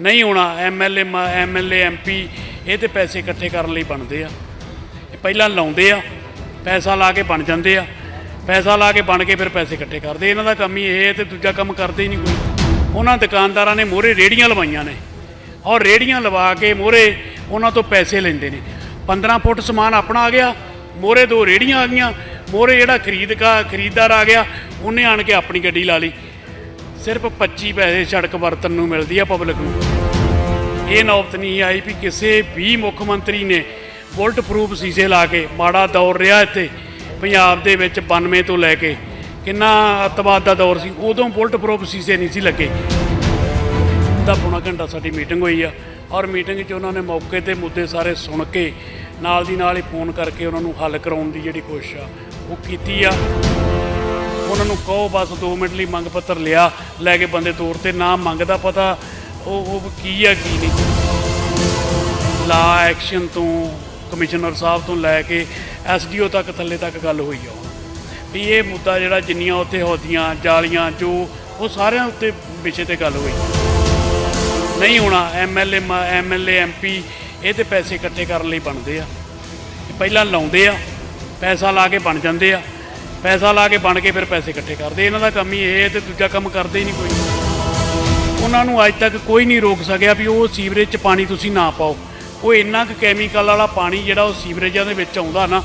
ਨਹੀਂ ਹੋਣਾ MLA MLA MP ਇਹ ਤੇ ਪੈਸੇ ਇਕੱਠੇ ਕਰਨ ਲਈ ਬਣਦੇ ਆ। ਇਹ ਪਹਿਲਾਂ ਲਾਉਂਦੇ ਆ, ਪੈਸਾ ਲਾ ਕੇ ਬਣ ਜਾਂਦੇ ਆ। ਪੈਸਾ ਲਾ ਕੇ ਬਣ ਕੇ ਫਿਰ ਪੈਸੇ ਇਕੱਠੇ ਕਰਦੇ। ਇਹਨਾਂ ਦਾ ਕੰਮ ਹੀ ਇਹ ਹੈ ਤੇ ਦੂਜਾ ਕੰਮ ਕਰਦੇ ਹੀ ਨਹੀਂ ਕੋਈ। ਉਹਨਾਂ ਦੁਕਾਨਦਾਰਾਂ ਨੇ ਮੋਹਰੇ ਰੇੜੀਆਂ ਲਵਾਈਆਂ ਨੇ। ਔਰ ਰੇੜੀਆਂ ਲਵਾ ਕੇ ਮੋਹਰੇ ਉਹਨਾਂ ਤੋਂ ਪੈਸੇ ਲੈਂਦੇ ਨੇ। 15 ਫੁੱਟ ਸਮਾਨ ਆਪਣਾ ਆ ਗਿਆ, ਮੋਹਰੇ ਦੋ ਰੇੜੀਆਂ ਆ ਗਈਆਂ। ਮੋਹਰੇ ਜਿਹੜਾ ਖਰੀਦ ਕਾ ਖਰੀਦਦਾਰ ਆ ਗਿਆ, ਉਹਨੇ ਆਣ ਕੇ ਆਪਣੀ ਗੱਡੀ ਲਾ ਲਈ। ਸਿਰਫ 25 ਪੈਸੇ ਸੜਕ ਵਰਤਨ ਨੂੰ ਮਿਲਦੀ ਆ ਪਬਲਿਕ ਨੂੰ। ਇਹ ਨੌਬਤ ਨਹੀਂ ਆਈ ਵੀ ਕਿਸੇ ਵੀ ਮੁੱਖ ਮੰਤਰੀ ਨੇ ਬੁਲਟ ਪ੍ਰੂਫ ਸੀਸੇ ਲਾ ਕੇ ਮਾੜਾ ਦੌਰ ਰਿਹਾ ਇੱਥੇ, ਪੰਜਾਬ ਦੇ ਵਿੱਚ 92 ਤੋਂ ਲੈ ਕੇ। ਕਿੰਨਾ ਅੱਤਵਾਦ ਦਾ ਦੌਰ ਸੀ, ਉਦੋਂ ਬੁਲਟ ਪ੍ਰੂਫ ਸੀਸੇ ਨਹੀਂ ਸੀ ਲੱਗੇ। ਦਾ ਪੌਣਾ ਘੰਟਾ ਸਾਡੀ ਮੀਟਿੰਗ ਹੋਈ ਆ, ਔਰ ਮੀਟਿੰਗ 'ਚ ਉਹਨਾਂ ਨੇ ਮੌਕੇ ਤੇ ਮੁੱਦੇ ਸਾਰੇ ਸੁਣ ਕੇ, ਨਾਲ ਦੀ ਨਾਲ ਹੀ ਫੋਨ ਕਰਕੇ ਉਹਨਾਂ ਨੂੰ ਹੱਲ ਕਰਾਉਣ ਦੀ ਜਿਹੜੀ ਕੋਸ਼ਿਸ਼ ਆ, ਉਹ ਕੀਤੀ ਆ। ਉਹਨਾਂ ਨੂੰ ਕਹੋ ਬਸ 2 ਮਿੰਟ ਲਈ ਮੰਗ ਪੱਤਰ ਲਿਆ, ਲੈ ਕੇ ਬੰਦੇ ਤੌਰ ਤੇ ਨਾ ਮੰਗਦਾ ਪਤਾ ਉਹ ਉਹ ਕੀ ਆ, ਕੀ ਨਹੀਂ। ਲਾ ਐਕਸ਼ਨ ਤੋਂ, ਕਮਿਸ਼ਨਰ ਸਾਹਿਬ ਤੋਂ ਲੈ ਕੇ ਐਸਡੀਓ ਤੱਕ ਥੱਲੇ ਤੱਕ ਗੱਲ ਹੋਈ ਆ ਹੁਣ। ਵੀ ਇਹ ਮੁੱਦਾ ਜਿਹੜਾ ਜਿੰਨੀਆਂ ਉੱਥੇ ਹੋਦੀਆਂ, ਜਾਲੀਆਂ, ਜੋ, ਉਹ ਸਾਰਿਆਂ ਉੱਤੇ ਵਿਸ਼ੇ ਤੇ ਗੱਲ ਹੋਈ। ਨਹੀਂ ਹੋਣਾ ਐਮਐਲਏ ਐਮਐਲਏ ਐਮਪੀ ਇਹ ਤੇ ਪੈਸੇ ਇਕੱਠੇ ਕਰਨ ਲਈ ਬਣਦੇ ਆ। ਪਹਿਲਾਂ ਲਾਉਂਦੇ ਆ, ਪੈਸਾ ਲਾ ਕੇ ਬਣ ਜਾਂਦੇ ਆ। ਪੈਸਾ ਲਾ ਕੇ ਬਣ ਕੇ ਫਿਰ ਪੈਸੇ ਇਕੱਠੇ ਕਰਦੇ। ਇਹਨਾਂ ਦਾ ਕੰਮ ਹੀ ਇਹ ਹੈ ਤੇ ਦੂਜਾ ਕੰਮ ਕਰਦੇ ਹੀ ਨਹੀਂ ਕੋਈ। ਉਹਨਾਂ ਨੂੰ ਅੱਜ ਤੱਕ ਕੋਈ ਨਹੀਂ ਰੋਕ ਸਕਿਆ ਵੀ ਉਹ ਸੀਵਰੇਜ 'ਚ ਪਾਣੀ ਤੁਸੀਂ ਨਾ ਪਾਓ। ਉਹ ਇੰਨਾ ਕੁ ਕੈਮੀਕਲ ਵਾਲਾ ਪਾਣੀ ਜਿਹੜਾ ਉਹ ਸੀਵਰੇਜਾਂ ਦੇ ਵਿੱਚ ਆਉਂਦਾ ਨਾ,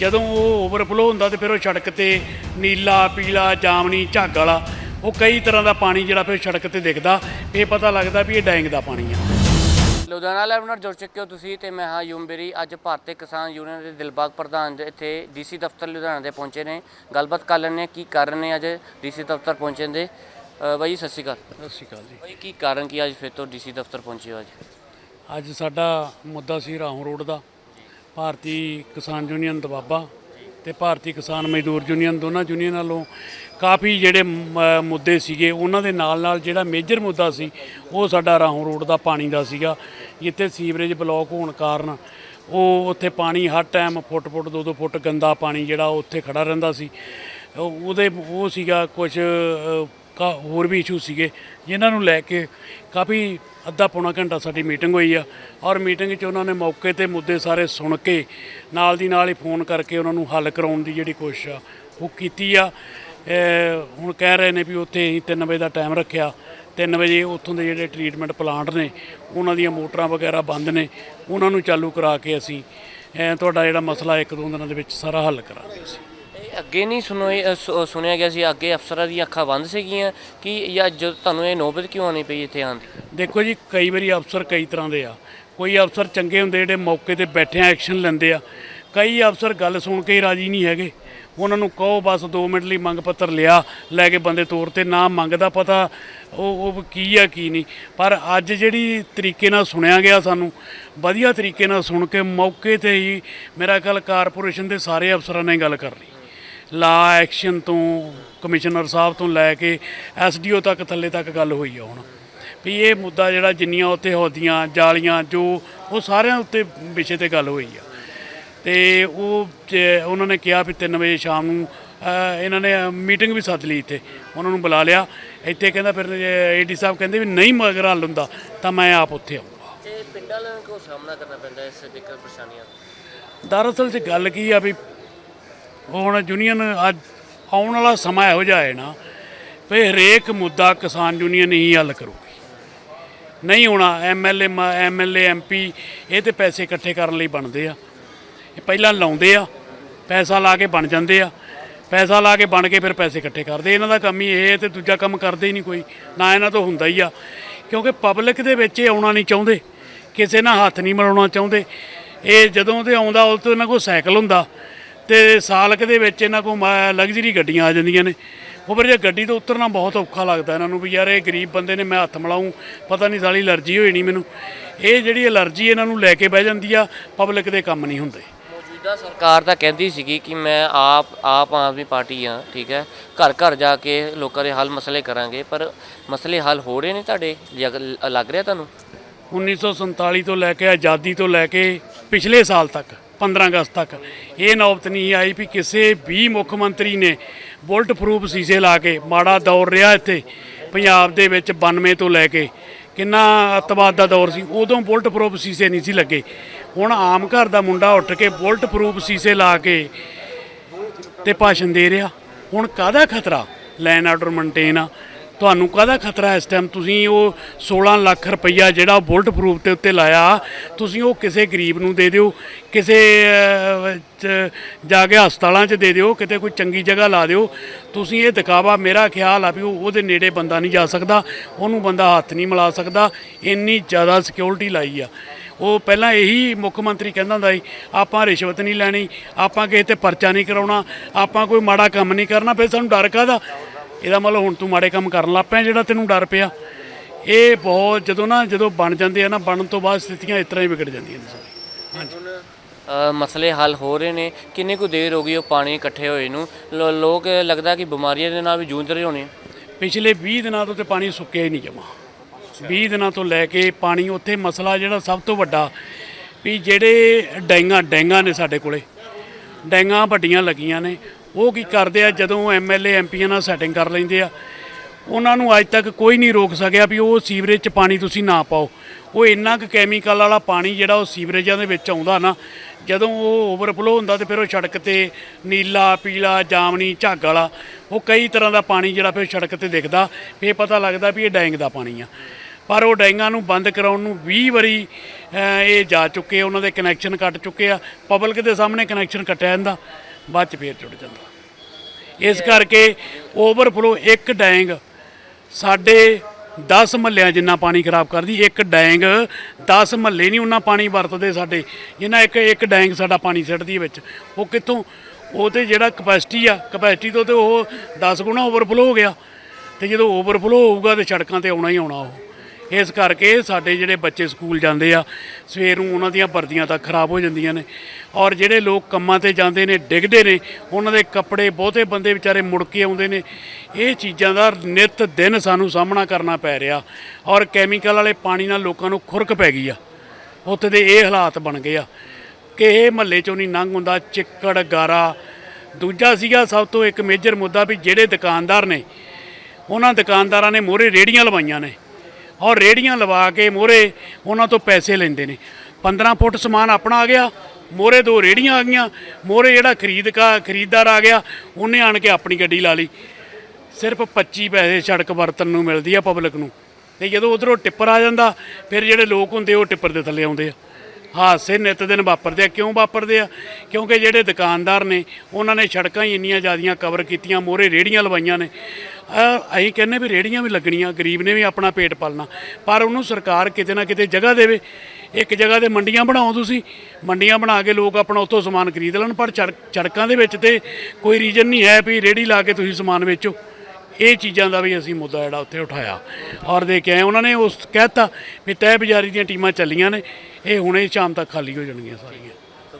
ਜਦੋਂ ਉਹ ਓਵਰਫਲੋ ਹੁੰਦਾ ਤੇ ਫਿਰ ਉਹ ਸੜਕ ਤੇ ਨੀਲਾ, ਪੀਲਾ, ਜਾਮਨੀ, ਝੱਗ ਵਾਲਾ, ਉਹ ਕਈ ਤਰ੍ਹਾਂ ਦਾ ਪਾਣੀ ਜਿਹੜਾ ਫਿਰ ਸੜਕ ਤੇ ਦਿਖਦਾ। ਇਹ ਪਤਾ ਲੱਗਦਾ ਵੀ ਇਹ ਡੈਂਗ ਦਾ ਪਾਣੀ ਆ। ਲੁਧਿਆਣਾ ਲਾਈਵ ਨਾਲ ਜੁੜ ਚੁੱਕੇ ਹੋ ਤੁਸੀਂ ਤੇ ਮੈਂ ਹਾਂ ਯੂਮਬੇਰੀ ਅੱਜ ਭਾਰਤੀ ਕਿਸਾਨ ਯੂਨੀਅਨ ਦੇ ਦਿਲਬਾਗ ਪ੍ਰਧਾਨ ਇੱਥੇ ਡੀਸੀ ਦਫ਼ਤਰ ਲੁਧਿਆਣਾ ਦੇ ਪਹੁੰਚੇ ਨੇ। ਗੱਲਬਾਤ ਕਰ ਹਾਂ ਕੀ ਕਾਰਨ ਨੇ ਅੱਜ ਡੀਸੀ ਦਫ਼ਤਰ ਪਹੁੰਚਣ ਦੇ। ਬਾਈ ਸਤਿ ਸ਼੍ਰੀ ਅਕਾਲ। ਸਤਿ ਸ਼੍ਰੀ ਅਕਾਲ ਜੀ। ਬਾਈ ਕੀ ਕਾਰਨ ਕੀ ਅੱਜ ਫਿਰ ਤੋਂ ਡੀਸੀ ਦਫ਼ਤਰ ਪਹੁੰਚੇ ਹੋ ਅੱਜ? ਅੱਜ ਸਾਡਾ ਮੁੱਦਾ ਸੀ ਰਾਹੋਂ ਰੋਡ ਦਾ। ਭਾਰਤੀ ਕਿਸਾਨ ਯੂਨੀਅਨ ਦਬਾਬਾ। ਤੇ ਭਾਰਤੀ ਕਿਸਾਨ ਮਜ਼ਦੂਰ ਯੂਨੀਅਨ ਦੋਨਾਂ ਯੂਨੀਅਨ ਵੱਲੋਂ ਕਾਫੀ ਜਿਹੜੇ ਮ- ਮੁੱਦੇ ਸੀਗੇ, ਉਹਨਾਂ ਦੇ ਨਾਲ ਨਾਲ ਜਿਹੜਾ ਮੇਜਰ ਮੁੱਦਾ ਸੀ, ਉਹ ਸਾਡਾ ਰਾਹੋਂ ਰੋਡ ਦਾ ਪਾਣੀ ਦਾ ਸੀਗਾ। ਜਿੱਥੇ ਸੀਵਰੇਜ ਬਲੌਕ ਹੋਣ ਕਾਰਨ ਉਹ ਉੱਥੇ ਪਾਣੀ ਹਰ ਟਾਈਮ ਫੁੱਟ ਫੁੱਟ, ਦੋ ਦੋ ਫੁੱਟ ਗੰਦਾ ਪਾਣੀ ਜਿਹੜਾ ਉੱਥੇ ਖੜਾ ਰਹਿੰਦਾ ਸੀ। ਉਹ- ਉਹਦੇ, ਉਹ ਸੀਗਾ ਕੁਝ ਕਾ ਹੋਰ ਵੀ ਇਸ਼ੂ ਸੀਗੇ, ਜਿਨ੍ਹਾਂ ਨੂੰ ਲੈ ਕੇ ਕਾਫੀ ਅੱਧਾ ਪੌਣਾ ਘੰਟਾ ਸਾਡੀ ਮੀਟਿੰਗ ਹੋਈ ਆ। ਔਰ ਮੀਟਿੰਗ 'ਚ ਉਹਨਾਂ ਨੇ ਮੌਕੇ ਤੇ ਮੁੱਦੇ ਸਾਰੇ ਸੁਣ ਕੇ ਨਾਲ ਦੀ ਨਾਲ ਹੀ ਫੋਨ ਕਰਕੇ ਉਹਨਾਂ ਨੂੰ ਹੱਲ ਕਰਾਉਣ ਦੀ ਜਿਹੜੀ ਕੋਸ਼ਿਸ਼ ਆ, ਉਹ ਕੀਤੀ ਆ। ਹੁਣ ਕਹਿ ਰਹੇ ਨੇ ਵੀ ਉੱਥੇ ਅਸੀਂ 3 ਵਜੇ ਦਾ ਟਾਈਮ ਰੱਖਿਆ। 3 ਵਜੇ ਉੱਥੋਂ ਦੇ ਜਿਹੜੇ ਟ੍ਰੀਟਮੈਂਟ ਪਲਾਂਟ ਨੇ, ਉਹਨਾਂ ਦੀਆਂ ਮੋਟਰਾਂ ਵਗੈਰਾ ਬੰਦ ਨੇ, ਉਹਨਾਂ ਨੂੰ ਚਾਲੂ ਕਰਾ ਕੇ ਅਸੀਂ ਤੁਹਾਡਾ ਜਿਹੜਾ ਮਸਲਾ ਇੱਕ ਦੋ ਦਿਨਾਂ ਦੇ ਵਿੱਚ ਸਾਰਾ ਹੱਲ ਕਰਾਂਗੇ ਅਸੀਂ। ਅੱਗੇ ਨਹੀਂ ਸੁਣੋਏ ਸੁ- ਸੁਣਿਆ ਗਿਆ ਸੀ, ਅੱਗੇ ਅਫਸਰਾਂ ਦੀਆਂ ਅੱਖਾਂ ਬੰਦ ਸੀਗੀਆਂ, ਕਿ ਜਾਂ ਜਦ ਤੁਹਾਨੂੰ ਇਹ ਨੌਬਤ ਕਿਉਂ ਆਣੀ ਪਈ ਇੱਥੇ ਆਉਣ ਦੀ? ਦੇਖੋ ਜੀ, ਕਈ ਵਾਰੀ ਅਫਸਰ ਕਈ ਤਰ੍ਹਾਂ ਦੇ ਆ। ਕੋਈ ਅਫਸਰ ਚੰਗੇ ਹੁੰਦੇ, ਜਿਹੜੇ ਮੌਕੇ ਤੇ ਬੈਠੇ ਐਕਸ਼ਨ ਲੈਂਦੇ ਆ। ਕਈ ਅਫਸਰ ਗੱਲ ਸੁਣ ਕੇ ਹੀ ਰਾਜੀ ਨਹੀਂ ਹੈਗੇ। ਉਹਨਾਂ ਨੂੰ ਕਹੋ, ਬਸ 2 ਮਿੰਟ ਲਈ ਮੰਗ ਪੱਤਰ ਲਿਆ, ਲੈ ਕੇ ਬੰਦੇ ਤੌਰ ਤੇ ਨਾ ਮੰਗ ਦਾ ਪਤਾ ਉਹ ਉਹ ਕੀ ਆ, ਕੀ ਨਹੀਂ। ਪਰ ਅੱਜ ਜਿਹੜੀ ਤਰੀਕੇ ਨਾਲ ਸੁਣਿਆ ਗਿਆ ਸਾਨੂੰ, ਵਧੀਆ ਤਰੀਕੇ ਨਾਲ ਸੁਣ ਕੇ ਮੌਕੇ ਤੇ ਹੀ ਮੇਰਾ ਕੱਲ ਕਾਰਪੋਰੇਸ਼ਨ ਦੇ ਸਾਰੇ ਅਫਸਰਾਂ ਨੇ ਗੱਲ ਕਰ ਲਈ। ਲਾ ਐਕਸ਼ਨ ਤੋਂ ਕਮਿਸ਼ਨਰ ਸਾਹਿਬ ਤੋਂ ਲੈ ਕੇ ਐਸਡੀਓ ਤੱਕ ਥੱਲੇ ਤੱਕ ਗੱਲ ਹੋਈ ਆ ਹੁਣ। ਵੀ ਇਹ ਮੁੱਦਾ ਜਿਹੜਾ ਜਿੰਨੀਆਂ ਉੱਥੇ ਹੋਦੀਆਂ ਜਾਲੀਆਂ ਜੋ ਉਹ ਸਾਰਿਆਂ ਉੱਤੇ ਵਿਸ਼ੇ ਤੇ ਗੱਲ ਹੋਈ ਆ। ਤੇ ਉਹ ਉਹਨਾਂ ਨੇ ਕਿਹਾ ਵੀ 3 ਵਜੇ ਸ਼ਾਮ ਨੂੰ ਇਹਨਾਂ ਨੇ ਮੀਟਿੰਗ ਵੀ ਸੱਦ ਲਈ ਇੱਥੇ। ਉਹਨਾਂ ਨੂੰ ਬੁਲਾ ਲਿਆ। ਇੱਥੇ ਕਹਿੰਦਾ ਫਿਰ ਏਡੀ ਸਾਹਿਬ ਕਹਿੰਦੇ ਵੀ ਨਹੀਂ ਮਗਰ ਹੱਲ ਹੁੰਦਾ ਤਾਂ ਮੈਂ ਆਪ ਉੱਥੇ ਆਉਂਗਾ ਤੇ ਪਿੰਡਾਂ ਵਾਲਿਆਂ ਨੂੰ ਸਾਹਮਣਾ ਕਰਨਾ ਪੈਂਦਾ ਇਸ ਦਿੱਕਤ ਪਰੇਸ਼ਾਨੀਆਂ? ਦਰਅਸਲ 'ਚ ਗੱਲ ਕੀ ਆ ਵੀ ਹੁਣ ਯੂਨੀਅਨ ਅੱਜ ਆਉਣ ਵਾਲਾ ਸਮਾਂ ਇਹੋ ਜਿਹਾ ਹੈ ਨਾ ਵੀ ਹਰੇਕ ਮੁੱਦਾ ਕਿਸਾਨ ਯੂਨੀਅਨ ਹੀ ਹੱਲ ਕਰੂਗੀ। ਨਹੀਂ ਹੋਣਾ ਐਮਐਲਏ ਐਮਐਲਏ ਐਮਪੀ ਇਹ ਤੇ ਪੈਸੇ ਇਕੱਠੇ ਕਰਨ ਲਈ ਬਣਦੇ ਆ। ਇਹ ਪਹਿਲਾਂ ਲਾਉਂਦੇ ਆ, ਪੈਸਾ ਲਾ ਕੇ ਬਣ ਜਾਂਦੇ ਆ। ਪੈਸਾ ਲਾ ਕੇ ਬਣ ਕੇ ਫਿਰ ਪੈਸੇ ਇਕੱਠੇ ਕਰਦੇ। ਇਹਨਾਂ ਦਾ ਕੰਮ ਹੀ ਇਹ ਹੈ ਤੇ ਦੂਜਾ ਕੰਮ ਕਰਦੇ ਹੀ ਨਹੀਂ ਕੋਈ। ਨਾ ਇਹਨਾਂ ਤੋਂ ਹੁੰਦਾ ਹੀ ਆ। ਕਿਉਂਕਿ ਪਬਲਿਕ ਦੇ ਵਿੱਚ ਇਹ ਆਉਣਾ ਨਹੀਂ ਚਾਹੁੰਦੇ। ਕਿਸੇ ਨਾਲ ਹੱਥ ਨਹੀਂ ਮਿਲਾਉਣਾ ਚਾਹੁੰਦੇ। ਇਹ ਜਦੋਂ ਤੇ ਆਉਂਦਾ ਉਹ ਤੋਂ ਇਹਨਾਂ ਕੋਲ ਸਾਈਕਲ ਹੁੰਦਾ। ਤੇ ਸਾਲਕ ਦੇ ਵਿੱਚ ਇਹਨਾਂ ਕੋਲ ਲਗਜ਼ਰੀ ਗੱਡੀਆਂ ਆ ਜਾਂਦੀਆਂ ਨੇ। ਉਹ ਫਿਰ ਜੇ ਗੱਡੀ ਤੋਂ ਉਤਰਨਾ ਬਹੁਤ ਔਖਾ ਲੱਗਦਾ ਇਹਨਾਂ ਨੂੰ ਵੀ ਯਾਰ ਇਹ ਗਰੀਬ ਬੰਦੇ ਨੇ ਮੈਂ ਹੱਥ ਮਿਲਾਉਂ ਪਤਾ ਨਹੀਂ ਸਾਲੀ ਅਲਰਜੀ ਹੋਈ ਨਹੀਂ ਮੈਨੂੰ। ਇਹ ਜਿਹੜੀ ਅਲਰਜੀ ਇਹਨਾਂ ਨੂੰ ਲੈ ਕੇ ਬਹਿ ਜਾਂਦੀ ਆ ਪਬਲਿਕ ਦੇ ਕੰਮ ਨਹੀਂ ਹੁੰਦੇ। ਮੌਜੂਦਾ ਸਰਕਾਰ ਤਾਂ ਕਹਿੰਦੀ ਸੀਗੀ ਕਿ ਮੈਂ ਆਪ ਆਪ ਆਦਮੀ ਪਾਰਟੀ ਆ ਠੀਕ ਹੈ। ਘਰ ਘਰ ਜਾ ਕੇ ਲੋਕਾਂ ਦੇ ਹੱਲ ਮਸਲੇ ਕਰਾਂਗੇ ਪਰ ਮਸਲੇ ਹੱਲ ਹੋ ਰਹੇ ਨੇ ਤੁਹਾਡੇ? ਲੱਗ ਰਿਹਾ ਤੁਹਾਨੂੰ? 1947 ਤੋਂ ਲੈ ਕੇ ਆਜ਼ਾਦੀ ਤੋਂ ਲੈ ਕੇ ਪਿਛਲੇ ਸਾਲ ਤੱਕ। 15 ਅਗਸਤ ਤੱਕ। ਇਹ ਨੌਬਤ ਨਹੀਂ ਆਈ ਵੀ ਕਿਸੇ ਵੀ ਮੁੱਖ ਮੰਤਰੀ ਨੇ ਬੁਲਟ ਪ੍ਰੂਫ ਸੀਸੇ ਲਾ ਕੇ ਮਾੜਾ ਦੌਰ ਰਿਹਾ ਇੱਥੇ, ਪੰਜਾਬ ਦੇ ਵਿੱਚ 92 ਤੋਂ ਲੈ ਕੇ। ਕਿੰਨਾ ਅੱਤਵਾਦ ਦਾ ਦੌਰ ਸੀ, ਉਦੋਂ ਬੁਲਟ ਪ੍ਰੂਫ ਸੀਸੇ ਨਹੀਂ ਸੀ ਲੱਗੇ। ਹੁਣ ਆਮ ਘਰ ਦਾ ਮੁੰਡਾ ਉੱਠ ਕੇ ਬੁਲਟ ਪ੍ਰੂਫ ਸੀਸੇ ਲਾ ਕੇ ਤੇ ਭਾਸ਼ਣ ਦੇ ਰਿਹਾ। ਹੁਣ ਕਾਹਦਾ ਖਤਰਾ? ਲੈਨ ਆਰਡਰ ਮੇਨਟੇਨ ਆ। ਤੁਹਾਨੂੰ ਕਾਹਦਾ ਖਤਰਾ ਇਸ ਟਾਈਮ ਤੁਸੀਂ ਉਹ 16 ਲੱਖ ਰੁਪਈਆ ਜਿਹੜਾ ਬੁਲਟ ਪ੍ਰੂਫ ਦੇ ਉੱਤੇ ਲਾਇਆ, ਤੁਸੀਂ ਉਹ ਕਿਸੇ ਗਰੀਬ ਨੂੰ ਦੇ ਦਿਓ, ਕਿਸੇ ਜਾ ਕੇ ਹਸਪਤਾਲਾਂ 'ਚ ਦੇ ਦਿਓ, ਕਿਤੇ ਕੋਈ ਚੰਗੀ ਜਗ੍ਹਾ ਲਾ ਦਿਓ। ਤੁਸੀਂ ਇਹ ਦਿਖਾਵਾ, ਮੇਰਾ ਖਿਆਲ ਆ ਵੀ ਉਹਦੇ ਨੇੜੇ ਬੰਦਾ ਨਹੀਂ ਜਾ ਸਕਦਾ, ਉਹਨੂੰ ਬੰਦਾ ਹੱਥ ਨਹੀਂ ਮਿਲਾ ਸਕਦਾ, ਇੰਨੀ ਜ਼ਿਆਦਾ ਸਿਕਿਉਰਿਟੀ ਲਾਈ ਆ। ਉਹ ਪਹਿਲਾਂ ਇਹੀ ਮੁੱਖ ਮੰਤਰੀ ਕਹਿੰਦਾ ਹੁੰਦਾ ਸੀ, ਆਪਾਂ ਰਿਸ਼ਵਤ ਨਹੀਂ ਲੈਣੀ, ਆਪਾਂ ਕਿਸੇ ਤੇ ਪਰਚਾ ਨਹੀਂ ਕਰਾਉਣਾ, ਆਪਾਂ ਕੋਈ ਮਾੜਾ ਕੰਮ ਨਹੀਂ ਕਰਨਾ, ਫਿਰ ਸਾਨੂੰ ਡਰ ਕਾਹਦਾ? ਇਹਦਾ ਮਤਲਬ ਹੁਣ ਤੂੰ ਮਾੜੇ ਕੰਮ ਕਰਨ ਲੱਗ ਪਿਆ ਜਿਹੜਾ ਤੈਨੂੰ ਡਰ ਪਿਆ। ਇਹ ਬਹੁਤ ਜਦੋਂ ਨਾ ਜਦੋਂ ਬਣ ਜਾਂਦੇ ਆ ਨਾ ਬਣਨ ਤੋਂ ਬਾਅਦ ਸਥਿਤੀਆਂ ਇਸ ਤਰ੍ਹਾਂ ਹੀ ਵਿਗੜ ਜਾਂਦੀਆਂ ਨੇ ਹਾਂਜੀ। ਅ, ਮਸਲੇ ਹੱਲ ਹੋ ਰਹੇ ਨੇ। ਕਿੰਨੀ ਕੁ ਦੇਰ ਹੋ ਗਈ ਉਹ ਪਾਣੀ ਇਕੱਠੇ ਹੋਏ ਨੂੰ? ਲੋ- ਲੋਕ ਲੱਗਦਾ ਕਿ ਬਿਮਾਰੀਆਂ ਦੇ ਨਾਲ ਵੀ ਜੂਝ ਰਹੇ ਹੋਣੇ ਪਿਛਲੇ 20 ਦਿਨਾਂ ਤੋਂ ਤੇ ਪਾਣੀ ਸੁੱਕਿਆ ਹੀ ਨਹੀਂ ਜਮਾ। 20 ਦਿਨਾਂ ਤੋਂ ਲੈ ਕੇ ਪਾਣੀ ਉੱਥੇ ਮਸਲਾ ਜਿਹੜਾ ਸਭ ਤੋਂ ਵੱਡਾ ਵੀ ਜਿਹੜੇ ਡੈਂਗਾ ਡੈਂਗਾ ਨੇ ਸਾਡੇ ਕੋਲੇ। ਡੈਂਗਾ ਵੱਡੀਆਂ ਲੱਗੀਆਂ ਨੇ। ਉਹ ਕੀ ਕਰਦੇ ਆ, ਜਦੋਂ ਐਮਐਲਏ ਐਮਪੀਆਂ ਨਾਲ ਸੈਟਿੰਗ ਕਰ ਲੈਂਦੇ ਆ, ਉਹਨਾਂ ਨੂੰ ਅੱਜ ਤੱਕ ਕੋਈ ਨਹੀਂ ਰੋਕ ਸਕਿਆ ਵੀ ਉਹ ਸੀਵਰੇਜ 'ਚ ਪਾਣੀ ਤੁਸੀਂ ਨਾ ਪਾਓ। ਉਹ ਇੰਨਾ ਕੁ ਕੈਮੀਕਲ ਵਾਲਾ ਪਾਣੀ ਜਿਹੜਾ ਉਹ ਸੀਵਰੇਜਾਂ ਦੇ ਵਿੱਚ ਆਉਂਦਾ ਨਾ, ਜਦੋਂ ਉਹ ਓਵਰਫਲੋ ਹੁੰਦਾ ਤੇ ਫਿਰ ਉਹ ਸੜਕ ਤੇ ਨੀਲਾ, ਪੀਲਾ, ਜਾਮਨੀ, ਝੱਗ ਵਾਲਾ, ਉਹ ਕਈ ਤਰ੍ਹਾਂ ਦਾ ਪਾਣੀ ਜਿਹੜਾ ਫਿਰ ਸੜਕ ਤੇ ਦਿਖਦਾ, ਫਿਰ ਪਤਾ ਲੱਗਦਾ ਵੀ ਇਹ ਡੈਂਗ ਦਾ ਪਾਣੀ ਆ। ਪਰ ਉਹ ਡੈਂਗਾਂ ਨੂੰ ਬੰਦ ਕਰਾਉਣ ਨੂੰ 20 ਵਾਰੀ ਇਹ ਜਾ ਚੁੱਕੇ ਉਹਨਾਂ ਦੇ ਕਨੈਕਸ਼ਨ ਕੱਟ ਚੁੱਕੇ ਆ ਪਬਲਿਕ ਦੇ ਸਾਹਮਣੇ ਕਨੈਕਸ਼ਨ ਕੱਟਿਆ ਜਾਂਦਾ, ਬਾਅਦ ਚ ਫੇਰ ਜੁੜ ਜਾਂਦਾ। ਇਸ ਕਰਕੇ ਓਵਰਫਲੋ ਇੱਕ ਡੈਂਗ ਸਾਡੇ 10 ਮਹੱਲਿਆਂ ਜਿੰਨਾ ਪਾਣੀ ਖਰਾਬ ਕਰਦੀ, ਇੱਕ ਡੈਂਗ 10 ਮਹੱਲੇ ਨਹੀਂ ਉਹਨਾਂ ਪਾਣੀ ਵਰਤਦੇ ਸਾਡੇ, ਜਿੰਨਾ ਇੱਕ ਇੱਕ ਡੈਂਗ ਸਾਡਾ ਪਾਣੀ ਸਿੱਟਦੀ ਹੈ ਵਿੱਚ। ਉਹ ਕਿੱਥੋਂ? ਉਹ ਤੇ ਜਿਹੜਾ ਕਪੈਸਿਟੀ ਆ ਕਪੈਸਿਟੀ ਤੋਂ ਤੇ ਉਹ 10 ਗੁਣਾ ਓਵਰਫਲੋ ਹੋ ਗਿਆ। ਤੇ ਜਦੋਂ ਓਵਰਫਲੋ ਹੋਊਗਾ ਤੇ ਸੜਕਾਂ ਤੇ ਆਉਣਾ ਹੀ ਆਉਣਾ ਉਹ। ਇਸ ਕਰਕੇ ਸਾਡੇ ਜਿਹੜੇ ਬੱਚੇ ਸਕੂਲ ਜਾਂਦੇ ਆ, ਸਵੇਰ ਨੂੰ ਉਹਨਾਂ ਦੀਆਂ ਵਰਦੀਆਂ ਤਾਂ ਖਰਾਬ ਹੋ ਜਾਂਦੀਆਂ ਨੇ। ਔਰ ਜਿਹੜੇ ਲੋਕ ਕੰਮਾਂ ਤੇ ਜਾਂਦੇ ਨੇ, ਡਿੱਗਦੇ ਨੇ, ਉਹਨਾਂ ਦੇ ਕੱਪੜੇ ਬਹੁਤੇ ਬੰਦੇ ਵਿਚਾਰੇ ਮੁੜ ਕੇ ਆਉਂਦੇ ਨੇ। ਇਹ ਚੀਜ਼ਾਂ ਦਾ ਨਿਤ ਦਿਨ ਸਾਨੂੰ ਸਾਹਮਣਾ ਕਰਨਾ ਪੈ ਰਿਹਾ। ਔਰ ਕੈਮੀਕਲ ਵਾਲੇ ਪਾਣੀ ਨਾਲ ਲੋਕਾਂ ਨੂੰ ਖੁਰਕ ਪੈ ਗਈ ਆ। ਉੱਥੇ ਦੇ ਇਹ ਹਾਲਾਤ ਬਣ ਗਏ ਆ। ਕਿ ਇਹ ਮਹੱਲੇ ਚੋਂ ਨਹੀਂ ਲੰਘ ਹੁੰਦਾ, ਚਿੱਕੜ, ਗਾਰਾ। ਦੂਜਾ ਸੀਗਾ ਸਭ ਤੋਂ ਇੱਕ ਮੇਜਰ ਮੁੱਦਾ ਵੀ ਜਿਹੜੇ ਦੁਕਾਨਦਾਰ ਨੇ, ਉਹਨਾਂ ਦੁਕਾਨਦਾਰਾਂ ਨੇ ਮੋਹਰੇ ਰੇੜੀਆਂ ਲਵਾਈਆਂ ਨੇ। ਔਰ ਰੇੜੀਆਂ ਲਵਾ ਕੇ ਮੋਹਰੇ ਉਹਨਾਂ ਤੋਂ ਪੈਸੇ ਲੈਂਦੇ ਨੇ। 15 ਫੁੱਟ ਸਮਾਨ ਆਪਣਾ ਆ ਗਿਆ, ਮੋਹਰੇ ਦੋ ਰੇੜੀਆਂ ਆ ਗਈਆਂ, ਮੋਹਰੇ ਜਿਹੜਾ ਖਰੀਦ ਕਾ, ਖਰੀਦਦਾਰ ਆ ਗਿਆ, ਉਹਨੇ ਆਣ ਕੇ ਆਪਣੀ ਗੱਡੀ ਲਾ ਲਈ। ਸਿਰਫ 25 ਪੈਸੇ ਸੜਕ ਵਰਤਨ ਨੂੰ ਮਿਲਦੀ ਆ ਪਬਲਿਕ ਨੂੰ। ਤੇ ਜਦੋਂ ਉਧਰੋਂ ਟਿੱਪਰ ਆ ਜਾਂਦਾ, ਫਿਰ ਜਿਹੜੇ ਲੋਕ ਹੁੰਦੇ ਉਹ ਟਿੱਪਰ ਦੇ ਥੱਲੇ ਆਉਂਦੇ ਆ। ਹਾਦਸੇ ਨਿਤ ਦਿਨ ਵਾਪਰਦੇ ਆ। ਕਿਉਂ ਵਾਪਰਦੇ ਆ? ਕਿਉਂਕਿ ਜਿਹੜੇ ਦੁਕਾਨਦਾਰ ਨੇ, ਉਹਨਾਂ ਨੇ ਸੜਕਾਂ ਹੀ ਇੰਨੀਆਂ ਜ਼ਿਆਦੀਆਂ ਕਵਰ ਕੀਤੀਆਂ, ਮੋਹਰੇ ਰੇੜੀਆਂ ਲਵਾਈਆਂ ਨੇ। ਅਸੀਂ ਕਹਿੰਨੇ ਵੀ ਰੇੜੀਆਂ ਵੀ ਲੱਗਣੀਆਂ, ਗਰੀਬ ਨੇ ਵੀ ਆਪਣਾ ਪੇਟ ਪਾਲਣਾ। ਪਰ ਉਹਨੂੰ ਸਰਕਾਰ ਕਿਤੇ ਨਾ ਕਿਤੇ ਜਗ੍ਹਾ ਦੇਵੇ। ਇੱਕ ਜਗ੍ਹਾ ਤੇ ਮੰਡੀਆਂ ਬਣਾਓ ਤੁਸੀਂ। ਮੰਡੀਆਂ ਬਣਾ ਕੇ ਲੋਕ ਆਪਣਾ ਉੱਥੋਂ ਸਮਾਨ ਖਰੀਦ ਲੈਣ, ਪਰ ਸੜਕ- ਸੜਕਾਂ ਦੇ ਵਿੱਚ ਤੇ ਕੋਈ ਰੀਜਨ ਨਹੀਂ ਹੈ ਵੀ ਰੇੜੀ ਲਾ ਕੇ ਤੁਸੀਂ ਸਮਾਨ ਵੇਚੋ। ਇਹ ਚੀਜ਼ਾਂ ਦਾ ਵੀ ਅਸੀਂ ਮੁੱਦਾ ਜਿਹੜਾ ਉੱਥੇ ਉਠਾਇਆ। ਔਰ ਦੇ ਕੇ ਆਏ, ਉਹਨਾਂ ਨੇ ਉਸ ਕਹਿਤਾ ਵੀ ਤਹਿ ਬਜ਼ਾਰੀ ਦੀਆਂ ਟੀਮਾਂ ਚੱਲੀਆਂ ਨੇ, ਇਹ ਹੁਣੇ ਸ਼ਾਮ ਤੱਕ ਖਾਲੀ ਹੋ ਜਾਣਗੀਆਂ ਸਾਰੀਆਂ।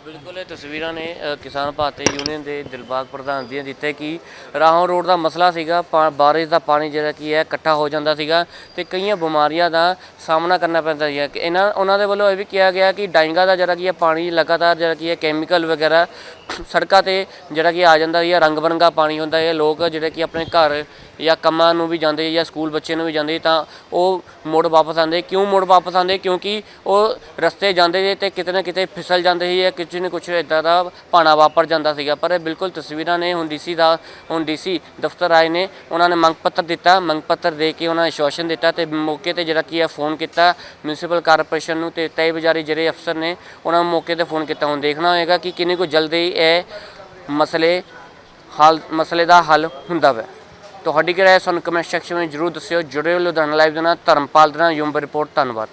ਬਿਲਕੁਲ, ਇਹ ਤਸਵੀਰਾਂ ਨੇ ਕਿਸਾਨ ਭਾਰਤੀ ਯੂਨੀਅਨ ਦੇ ਦਿਲਬਾਗ ਪ੍ਰਧਾਨ ਦੀਆਂ ਜਿੱਥੇ ਕਿ ਰਾਹੋਂ ਰੋਡ ਦਾ ਮਸਲਾ ਸੀਗਾ, ਪਾ- ਬਾਰਿਸ਼ ਦਾ ਪਾਣੀ ਜਿਹੜਾ ਕੀ ਹੈ, ਇਕੱਠਾ ਹੋ ਜਾਂਦਾ ਸੀਗਾ ਤੇ ਕਈਆਂ ਬਿਮਾਰੀਆਂ ਦਾ ਸਾਹਮਣਾ ਕਰਨਾ ਪੈਂਦਾ ਸੀਗਾ। ਕਿ ਇਹਨਾਂ, ਉਹਨਾਂ ਦੇ ਵੱਲੋਂ ਇਹ ਵੀ ਕਿਹਾ ਗਿਆ ਕਿ ਡਾਈਂਗਾ ਦਾ ਜਿਹੜਾ ਕੀ ਹੈ, ਪਾਣੀ ਲਗਾਤਾਰ ਜਿਹੜਾ ਕੀ ਹੈ, ਕੈਮੀਕਲ ਵਗੈਰਾ ਸੜਕਾਂ ਤੇ ਜਿਹੜਾ ਕੀ ਆ ਜਾਂਦਾ ਹੈ ਰੰਗ ਬਰੰਗਾ ਪਾਣੀ ਹੁੰਦਾ ਹੈ ਲੋਕ ਜਿਹੜੇ ਕਿ ਆਪਣੇ ਘਰ ਜਾਂ ਕੰਮਾਂ ਨੂੰ ਵੀ ਜਾਂਦੇ ਜਾਂ ਸਕੂਲ ਬੱਚੇ ਨੂੰ ਵੀ ਜਾਂਦੇ ਤਾਂ ਉਹ ਮੁੜ ਵਾਪਸ ਆਉਂਦੇ। ਕਿਉਂ ਮੁੜ ਵਾਪਸ ਆਉਂਦੇ? ਕਿਉਂਕਿ ਉਹ ਰਸਤੇ ਜਾਂਦੇ ਜੇ ਤੇ ਕਿਤੇ ਨਾ ਕਿਤੇ ਫਿਸਲ ਜਾਂਦੇ ਸੀ ਜਾਂ ਕਿਸੇ ਨਾ ਕੁਛ ਇਦਾਂ ਦਾ ਭਾਣਾ ਵਾਪਰ ਜਾਂਦਾ ਸੀਗਾ। ਪਰ ਇਹ ਬਿਲਕੁਲ ਤਸਵੀਰਾਂ ਨੇ ਹੁਣ ਡੀਸੀ ਦਾ ਹੁਣ ਡੀਸੀ ਦਫ਼ਤਰ ਆਏ ਨੇ। ਉਹਨਾਂ ਨੇ ਮੰਗ ਪੱਤਰ ਦਿੱਤਾ। ਮੰਗ ਪੱਤਰ ਦੇ ਕੇ ਉਹਨਾਂ ਨੇ ਆਸ਼ਵਾਸਨ ਦਿੱਤਾ ਤੇ ਮੌਕੇ ਤੇ ਜਿਹੜਾ ਕੀ ਹੈ ਫੋਨ ਕੀਤਾ ਮਿਊਨਿਸਪਲ ਕਾਰਪੋਰੇਸ਼ਨ ਨੂੰ ਤੇ ਤੈ ਬਜ਼ਾਰੀ ਜਿਹੜੇ ਅਫਸਰ ਨੇ ਉਹਨਾਂ ਨੂੰ ਮੌਕੇ ਤੇ ਫੋਨ ਕੀਤਾ। ਹੁਣ ਦੇਖਣਾ ਹੋਏਗਾ ਕਿ ਕਿੰਨੀ ਕੁ ਜਲਦੀ ਇਹ ਮਸਲੇ ਹੱਲ, ਮਸਲੇ ਦਾ ਹੱਲ ਹੁੰਦਾ ਵਾ ਤੁਹਾਡੀ ਕੀ ਰਾਏ ਸਾਨੂੰ ਕਮੈਂਟ ਸੈਕਸ਼ਨ ਵਿੱਚ ਜਰੂਰ ਦੱਸਿਓ। ਜੁੜੇ ਰਹੋ ਲੁਧਿਆਣਾ ਲਾਈਵ ਦੇ ਨਾਲ। ਧਰਮਪਾਲ ਦੇ ਨਾਲ। ਯੂਮ ਰਿਪੋਰਟ ਧੰਨਵਾਦ।